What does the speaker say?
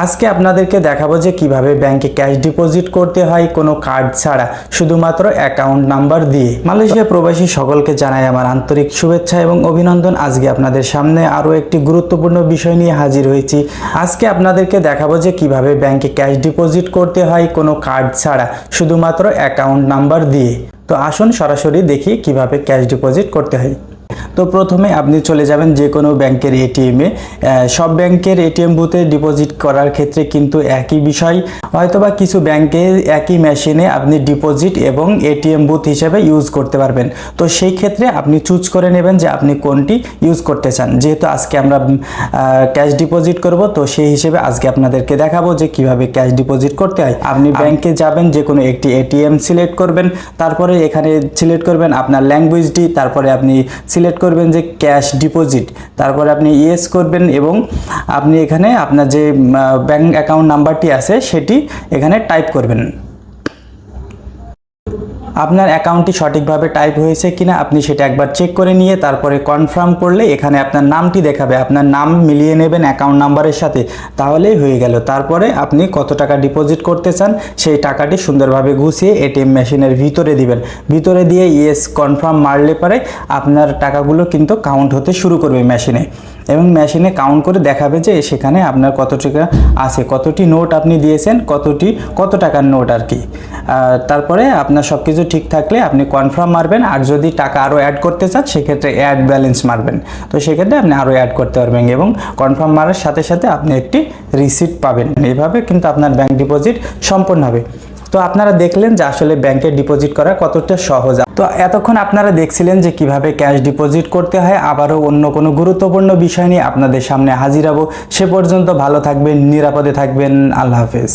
আজকে আপনাদেরকে দেখাবো যে কীভাবে ব্যাংকে ক্যাশ ডিপোজিট করতে হয়, কোনো কার্ড ছাড়া। শুধুমাত্র অ্যাকাউন্ট নাম্বার দিয়ে। মালয়েশিয়া প্রবাসী সকলকে জানাই আমার আন্তরিক শুভেচ্ছা এবং অভিনন্দন। আজকে আপনাদের সামনে আরও একটি গুরুত্বপূর্ণ বিষয় নিয়ে হাজির হয়েছি। আজকে আপনাদেরকে দেখাবো যে কীভাবে ব্যাংকে ক্যাশ ডিপোজিট করতে হয়, কোনো কার্ড ছাড়া, শুধুমাত্র অ্যাকাউন্ট নাম্বার দিয়ে। তো আসুন সরাসরি দেখি কীভাবে ক্যাশ ডিপোজিট করতে হয়। তো প্রথমে আপনি চলে যাবেন যে কোনো ব্যাংকের এটিএমে সব ব্যাংকের এটিএম বুথে ডিপোজিট করার ক্ষেত্রে কিন্তু একই বিষয়। হয়তোবা কিছু ব্যাংকে একই মেশিনে আপনি ডিপোজিট এবং এটিএম বুথ হিসেবে ইউজ করতে পারবেন। তো সেই ক্ষেত্রে আপনি চুজ করে নেবেন যে আপনি কোনটি ইউজ করতে চান। যেহেতু আজকে আমরা ক্যাশ ডিপোজিট করব তো সেই হিসেবে আজকে আপনাদেরকে দেখাবো যে কীভাবে ক্যাশ ডিপোজিট করতে হয়। আপনি ব্যাংকে যাবেন যে কোনো একটি এটিএম সিলেক্ট করবেন তারপরে এখানে সিলেক্ট করবেন আপনার ল্যাঙ্গুয়েজটি তারপরে আপনি সিলেক্ট করবেন যে ক্যাশ ডিপোজিট তারপরে আপনি ইয়েস করবেন এবং আপনি এখানে আপনার যে ব্যাংক অ্যাকাউন্ট নাম্বারটি আছে সেটি এখানে টাইপ করবেন। আপনার অ্যাকাউন্টটি সঠিকভাবে টাইপ হয়েছে কিনা আপনি সেটা একবার চেক করে নিয়ে তারপরে কনফার্ম করলে এখানে আপনার নামটি দেখাবে, আপনার নাম মিলিয়ে নেবেন অ্যাকাউন্ট নাম্বারের সাথে, তাহলেই হয়ে গেল। তারপরে আপনি কত টাকা ডিপোজিট করতে চান সেই টাকাটি সুন্দরভাবে গুছিয়ে এটিএম মেশিনের ভিতরে দিবেন। ভিতরে দিয়ে ইয়েস কনফার্ম মারলে পরে আপনার টাকাগুলো কিন্তু কাউন্ট হতে শুরু করবে মেশিনে। এবং মেশিনে কাউন্ট করে দেখাবে যে সেখানে আপনার কত টাকা আছে, কতটি নোট আপনি দিয়েছেন, কতটি, কত টাকার নোট আর কি। তারপরে আপনার সব কিছু ঠিক থাকলে আপনি কনফার্ম মারবেন, আর যদি টাকা আরও অ্যাড করতে চান, সেক্ষেত্রে অ্যাড ব্যালেন্স মারবেন। তো সেক্ষেত্রে আপনি আরও অ্যাড করতে পারবেন এবং কনফার্ম মারার সাথে সাথে আপনি একটি রিসিপ্ট পাবেন। এইভাবে কিন্তু আপনার ব্যাংক ডিপোজিট সম্পন্ন হবে। তো আপনারা দেখলেন যে আসলে ব্যাংকে ডিপোজিট করা কতটা সহজ। তো এতক্ষণ আপনারা দেখছিলেন যে কীভাবে ক্যাশ ডিপোজিট করতে হয়। আবারও অন্য কোনো গুরুত্বপূর্ণ বিষয় নিয়ে আপনাদের সামনে হাজির হব। সে পর্যন্ত ভালো থাকবেন, নিরাপদে থাকবেন। আল্লাহ হাফেজ।